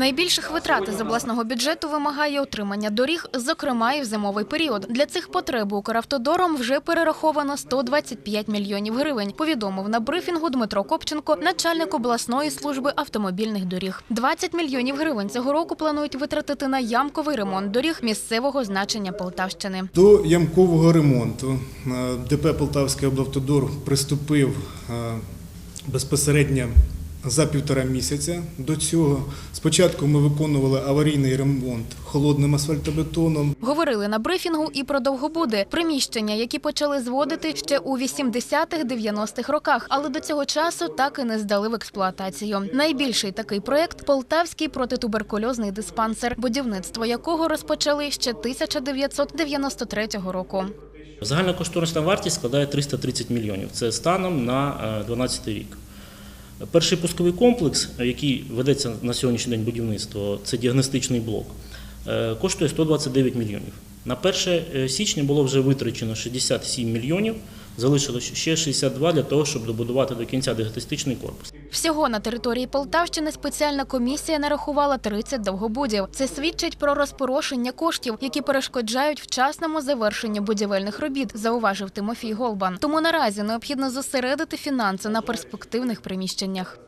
Найбільших витрат з обласного бюджету вимагає отримання доріг, зокрема і в зимовий період. Для цих потреб Укравтодором вже перераховано 125 мільйонів гривень. Повідомив на брифінгу Дмитро Копченко, начальник обласної служби автомобільних доріг. 20 мільйонів гривень цього року планують витратити на ямковий ремонт доріг місцевого значення Полтавщини. До ямкового ремонту е, ДП Полтавський облавтодор приступив е, безпосередньо за півтора місяця. До цього спочатку ми виконували аварійний ремонт холодним асфальтобетоном. Говорили на брифінгу і про Довгобуди – приміщення, які почали зводити ще у 80-х-90-х роках, але до цього часу так і не здали в експлуатацію. Найбільший такий проект – Полтавський протитуберкульозний диспансер, будівництво якого розпочали ще 1993 року. Загальна кошторисна вартість складає 330 мільйонів. Це станом на 2012 рік. Перший пусковий комплекс, який ведеться на сьогоднішній день будівництво, це діагностичний блок, е, коштує 129 мільйонів. На 1 січня було вже витрачено 67 мільйонів, залишилось ще 62 для того, щоб добудувати до кінця діагностичний корпус. Всього на території Полтавщини спеціальна комісія нарахувала 30 довгобудів. Це свідчить про розпорошення коштів, які перешкоджають вчасному завершенню будівельних робіт, зауважив Тимофій Голбан. Тому наразі необхідно зосередити фінанси на перспективних приміщеннях.